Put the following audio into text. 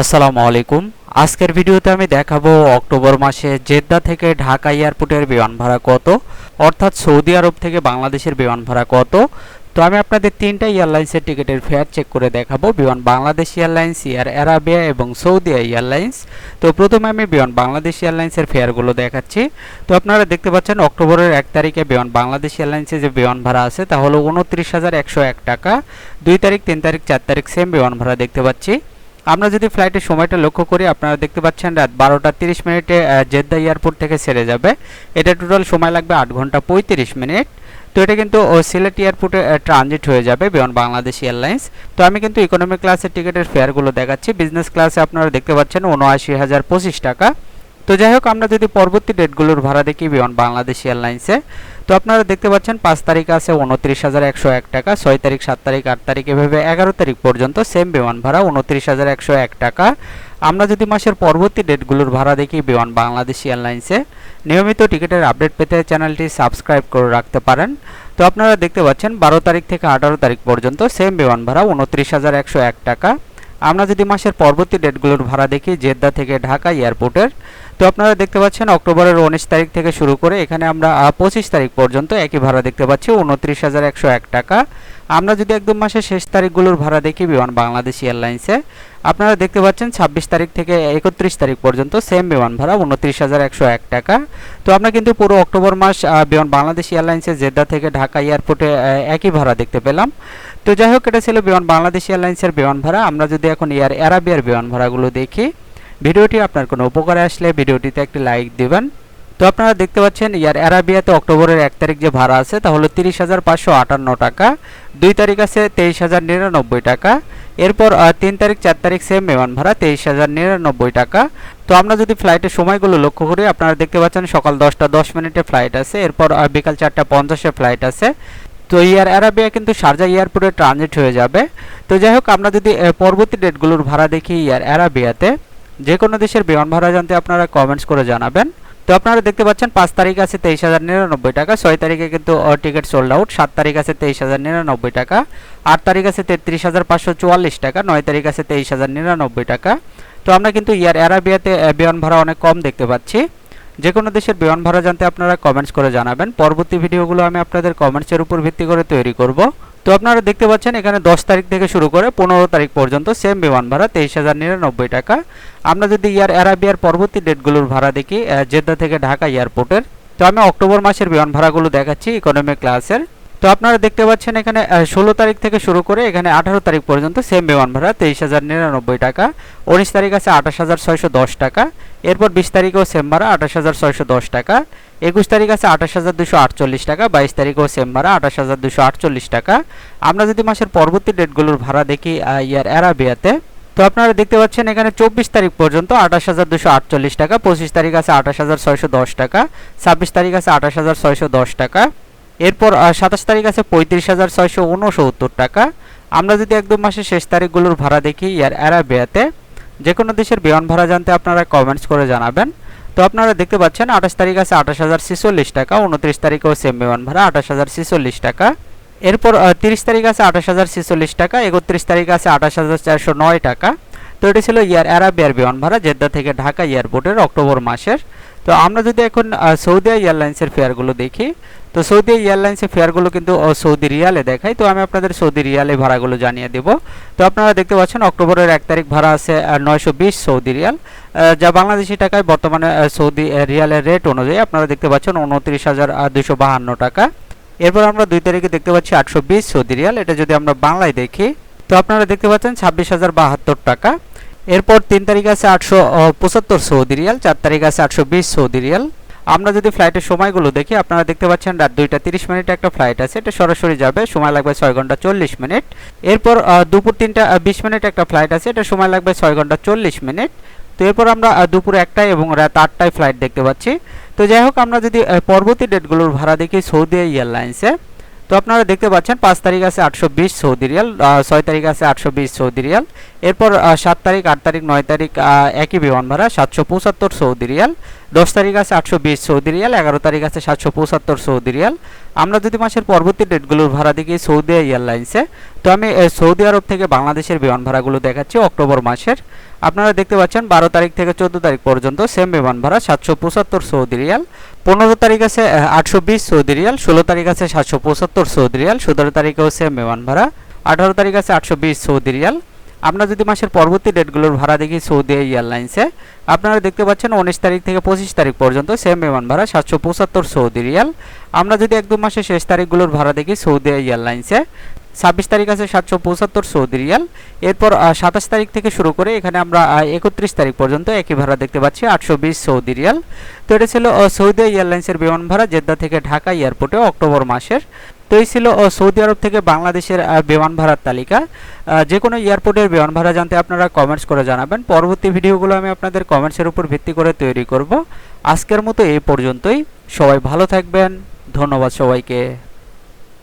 আসসালামু আলাইকুম। আজকের ভিডিওতে আমি দেখাবো অক্টোবর মাসে জেদ্দা থেকে ঢাকা এয়ারপোর্টের বিমান ভাড়া কত, অর্থাৎ সৌদি আরব থেকে বাংলাদেশের বিমান ভাড়া কত। তো আমি আপনাদের তিনটা এয়ারলাইন্সের টিকিটের ফেয়ার চেক করে দেখাবো। Biman Bangladesh airlines, air Arabia এবং সৌদি এয়ারলাইন্স। তো প্রথমে আমি বিমান বাংলাদেশ এয়ারলাইন্সের ফেয়ারগুলো দেখাচ্ছি। তো আপনারা দেখতে পাচ্ছেন অক্টোবরের এক তারিখে বিমান বাংলাদেশ এয়ারলাইন্সে যে বিমান ভাড়া আছে, তা হলো উনত্রিশ হাজার একশো এক টাকা। দুই তারিখ, তিন তারিখ, চার তারিখ সেম বিমান ভাড়া দেখতে পাচ্ছি। আমরা যদি ফ্লাইটের সময়টা লক্ষ্য করি, আপনারা দেখতে পাচ্ছেন রাত বারোটা তিরিশ মিনিটে জেদ্দা এয়ারপোর্ট থেকে ছেড়ে যাবে। এটা টোটাল সময় লাগবে আট ঘণ্টা পঁয়ত্রিশ মিনিট। তো এটা কিন্তু সিলেট এয়ারপোর্টে ট্রানজিট হয়ে যাবে বিমান বাংলাদেশ এয়ারলাইন্স তো আমি কিন্তু ইকোনমি ক্লাসের টিকিটের ফেয়ারগুলো দেখাচ্ছি। বিজনেস ক্লাসে আপনারা দেখতে পাচ্ছেন উনআশি হাজার পঁচিশ টাকা। তো যাই হোক, আমরা যদি পরবর্তী ডেটগুলোর ভাড়া দেখি বিমান বাংলাদেশ এয়ারলাইন্সে তো আপনারা দেখতে পাচ্ছেন, পাঁচ তারিখ আছে উনত্রিশ হাজার একশো এক টাকা, ছয় তারিখ, সাত তারিখ, আট তারিখ, এভাবে এগারো তারিখ পর্যন্ত সেম বিমান ভাড়া, উনত্রিশ হাজার একশো এক টাকা। আমরা যদি মাসের পরবর্তী ডেটগুলোর ভাড়া দেখি বিমান বাংলাদেশ এয়ারলাইন্সে, নিয়মিত টিকিটের আপডেট পেতে চ্যানেলটি সাবস্ক্রাইব করে রাখতে পারেন। তো আপনারা দেখতে পাচ্ছেন, বারো তারিখ থেকে আঠারো তারিখ পর্যন্ত সেম বিমান ভাড়া, উনত্রিশ হাজার একশো এক টাকা। আমরা যদি মাসের পরবর্তী ডেটগুলোর ভাড়া দেখি, জেদ্দা থেকে ঢাকা এয়ারপোর্টের তো আপনারা দেখতে পাচ্ছেন, অক্টোবরের উনিশ তারিখ থেকে শুরু করে এখানে আমরা পঁচিশ তারিখ পর্যন্ত একই ভাড়া দেখতে পাচ্ছি, উনত্রিশ হাজার একশো এক টাকা। আমরা যদি একদম মাসের শেষ তারিখগুলোর ভাড়া দেখি বিমান বাংলাদেশ এয়ারলাইন্সে, আপনারা দেখতে পাচ্ছেন ছাব্বিশ তারিখ থেকে একত্রিশ তারিখ পর্যন্ত সেম বিমান ভাড়া, উনত্রিশ হাজার একশো এক টাকা। তো আমরা কিন্তু পুরো অক্টোবর মাস বিমান বাংলাদেশ এয়ারলাইন্সে জেদ্দা থেকে ঢাকা এয়ারপোর্টে একই ভাড়া দেখতে পেলাম। তো যাই হোক, এটা ছিল বিমান বাংলাদেশ এয়ারলাইন্সের বিমান ভাড়া। আমরা যদি এখন এয়ার অ্যারাবিয়ার বিমান ভাড়াগুলো দেখি ভিডিওটি আপনার কোনো উপকারে আসলে ভিডিওটিতে একটি লাইক দিবেন। তো আপনারা দেখতে পাচ্ছেন, ইয়ার অ্যারাবিয়াতে অক্টোবরের এক তারিখ যে ভাড়া আছে, তা হলো তিরিশ হাজার পাঁচশো আটান্ন টাকা, দুই তারিখ আছে তেইশ হাজার নিরানব্বই টাকা, এরপর তিন তারিখ, চার তারিখ সেম বিমান ভাড়া, তেইশ হাজার নিরানব্বই টাকা। তো আমরা যদি ফ্লাইটের সময়গুলো লক্ষ্য করি, আপনারা দেখতে পাচ্ছেন সকাল দশটা দশ মিনিটে ফ্লাইট আছে, এরপর বিকাল চারটা পঞ্চাশে ফ্লাইট আছে। তো ইয়ার অ্যারাবিয়া কিন্তু শারজা এয়ারপোর্টে ট্রানজিট হয়ে যাবে। তো যাই হোক, আমরা যদি পরবর্তী ডেটগুলোর ভাড়া দেখি ইয়ার অ্যারাবিয়াতে যে কোনো দেশের বিমান ভাড়া জানতে আপনারা কমেন্টস করে জানাবেন। তো আপনারা দেখতে পাচ্ছেন, পাঁচ তারিখ আছে তেইশ হাজার নিরানব্বই টাকা, ছয় তারিখে কিন্তু টিকিট সোল্ড আউট সাত তারিখ আছে তেইশ হাজার নিরানব্বই টাকা, আট তারিখ আছে তেত্রিশ হাজার পাঁচশো চুয়াল্লিশ টাকা, নয় তারিখ আছে তেইশ হাজার নিরানব্বই টাকা। তো আমরা কিন্তু ইয়ার অ্যারাবিয়াতে বিমান ভাড়া অনেক কম দেখতে পাচ্ছি। যে কোনো দেশের বিমান ভাড়া জানতে আপনারা কমেন্টস করে জানাবেন। পরবর্তী ভিডিওগুলো আমি আপনাদের কমেন্টসের উপর ভিত্তি করে তৈরি করব। তো আপনারা দেখতে পাচ্ছেন, এখানে দশ তারিখ থেকে শুরু করে পনেরো তারিখ পর্যন্ত সেম বিমান ভাড়া, তেইশ হাজার নিরানব্বই টাকা। আমরা যদি ইয়ার অ্যারাবিয়ার পরবর্তী ডেটগুলোর ভাড়া দেখি জেদ্দা থেকে ঢাকা এয়ারপোর্টের তো আমি অক্টোবর মাসের বিমান ভাড়াগুলো দেখাচ্ছি ইকোনমি ক্লাসের তো আপনারা দেখতে পাচ্ছেন এখানে ষোলো তারিখ থেকে শুরু করে এখানে আঠারো তারিখ পর্যন্ত সেম বিমান ভাড়া, তেইশ হাজার নিরানব্বই টাকা। উনিশ তারিখ আছে আঠাশ হাজার ছয়শো দশ টাকা। এরপর বিশ তারিখেও সেম ভাড়া, আঠাশ হাজার ছয়শো দশ টাকা। একুশ তারিখ আছে আঠাশ হাজার দুশো আটচল্লিশ টাকা, বাইশ তারিখেও সেম ভাড়া, আঠাশ হাজার দুশো আটচল্লিশ টাকা। আমরা যদি মাসের পরবর্তী ডেটগুলোর ভাড়া দেখি ইয়ার অ্যারাবিয়াতে, তো আপনারা দেখতে পাচ্ছেন এখানে চব্বিশ তারিখ পর্যন্ত আঠাশ হাজার দুশো আটচল্লিশ টাকা, পঁচিশ তারিখ আছে আঠাশ হাজার ছয়শো দশ টাকা, ছাব্বিশ তারিখ আছে আঠাশ হাজার ছয়শো দশ টাকা। এরপর সাতাশ তারিখ আছে পঁয়ত্রিশ হাজার ছয়শো উনসত্তর টাকা। আমরা যদি একদম মাসের শেষ তারিখগুলোর ভাড়া দেখি ইয়ার অ্যারাবিয়াতে যে কোনো দেশের বিমান ভাড়া জানতে আপনারা কমেন্টস করে জানাবেন। তো আপনারা দেখতে পাচ্ছেন, আঠাশ তারিখ আছে আঠাশ হাজার ছেচল্লিশ টাকা, উনত্রিশ তারিখেও সেম বিমান ভাড়া, আঠাশ হাজার ছিচল্লিশ টাকা। এরপর তিরিশ তারিখ আছে আঠাশ হাজার ছেচল্লিশ টাকা, একত্রিশ তারিখ আছে আঠাশ হাজার চারশো নয় টাকা। তো এটি ছিল ইয়ার অ্যারাবিয়ার বিমান ভাড়া, জেদ্দা থেকে ঢাকা এয়ারপোর্টের অক্টোবর মাসের। তো আমরা যদি এখন সৌদি এয়ারলাইন্সের ফেয়ারগুলো দেখি তো সৌদি এয়ারলাইন্সের ফেয়ারগুলো কিন্তু সৌদি রিয়ালে দেখাই তো আমি আপনাদের সৌদি রিয়ালে ভাড়াগুলো জানিয়ে দেব। তো আপনারা দেখতে পাচ্ছেন, অক্টোবরের এক তারিখ ভাড়া আছে নয়শো বিশ সৌদি রিয়াল। যা বাংলাদেশি টাকায় বর্তমানে সৌদি রিয়ালের রেট অনুযায়ী আপনারা দেখতে পাচ্ছেন উনত্রিশ হাজার দুশো বাহান্ন টাকা। এরপর আমরা দুই তারিখে দেখতে পাচ্ছি আটশো বিশ সৌদি রিয়াল। এটা যদি আমরা বাংলায় দেখি, তো আপনারা দেখতে পাচ্ছেন ছাব্বিশ হাজার বাহাত্তর টাকা। এরপর তিন তারিখ আছে আটশো পঁচাত্তর সৌদি রিয়াল, চার তারিখ আছে আটশো বিশ সৌদি রিয়াল। আমরা যদি ফ্লাইটের সময়গুলো দেখি, আপনারা দেখতে পাচ্ছেন রাত দুইটা তিরিশ মিনিট একটা ফ্লাইট আছে, এটা সরাসরি যাবে, সময় লাগবে ছয় ঘণ্টা চল্লিশ মিনিট। এরপর দুপুর তিনটা বিশ মিনিট একটা ফ্লাইট আছে, এটা সময় লাগবে ছয় ঘণ্টা চল্লিশ মিনিট। তো এরপর আমরা দুপুর একটায় এবং রাত আটটায় ফ্লাইট দেখতে পাচ্ছি। তো যাই হোক, আমরা যদি পরবর্তী ডেটগুলোর ভাড়া দেখি সৌদি এয়ারলাইন্সে, তো আপনারা দেখতে পাচ্ছেন পাঁচ তারিখ আছে আটশো বিশ সৌদি রিয়াল ছয় তারিখ আছে আটশো বিশ সৌদি রিয়াল। এরপর সাত তারিখ, আট তারিখ, নয় তারিখ একই বিমান ভাড়া সাতশো পঁচাত্তর সৌদি রিয়াল। দশ তারিখ আছে আটশো বিশ সৌদি রিয়াল, এগারো তারিখ আছে সাতশো পঁচাত্তর সৌদি রিয়াল। আমরা যদি মাসের পরবর্তী ডেটগুলোর ভাড়া দেখি, সৌদি এয়ারলাইন্সে, তো আমি সৌদি আরব থেকে বাংলাদেশের বিমান ভাড়াগুলো দেখাচ্ছি অক্টোবর মাসের। আপনারা দেখতে পাচ্ছেন, বারো তারিখ থেকে চোদ্দ তারিখ পর্যন্ত সেম বিমান ভাড়া সাতশো পঁচাত্তর সৌদি রিয়াল। পনেরো তারিখ আছে আটশো বিশ সৌদি রিয়াল, ষোলো তারিখ আছে সাতশো পঁচাত্তর সৌদি রিয়াল, সতেরো তারিখেও সেম বিমান ভাড়া আঠারো তারিখ আছে আটশো বিশ সৌদি রিয়াল। আমরা যদি মাসের পরবর্তী ডেটগুলোর ভাড়া দেখি সৌদি এয়ারলাইন্সে, আপনারা দেখতে পাচ্ছেন উনিশ তারিখ থেকে পঁচিশ তারিখ পর্যন্ত সেম বিমান ভাড়া সাতশো পঁচাত্তর সৌদি রিয়াল। আমরা যদি এক দু মাসের শেষ তারিখগুলোর ভাড়া দেখি সৌদি এয়ারলাইন্সে, ছাব্বিশ তারিখ আছে সাতশো পঁচাত্তর সৌদি রিয়াল। এরপর সাতাশ তারিখ থেকে শুরু করে এখানে আমরা একত্রিশ তারিখ পর্যন্ত একই ভাড়া দেখতে পাচ্ছি আটশো বিশ সৌদি রিয়াল। তো এটা ছিল সৌদি এয়ারলাইন্সের বিমান ভাড়া জেদ্দা থেকে ঢাকা এয়ারপোর্টে অক্টোবর মাসের। তো এই ছিল সৌদি আরব থেকে বাংলাদেশের বিমান ভাড়ার তালিকা। যে কোনো এয়ারপোর্টের বিমান ভাড়া জানতে আপনারা কমেন্টস করে জানাবেন। পরবর্তী ভিডিওগুলো আমি আপনাদের কমেন্টসের উপর ভিত্তি করে তৈরি করব। আজকের মতো এই পর্যন্তই। সবাই ভালো থাকবেন। ধন্যবাদ সবাইকে।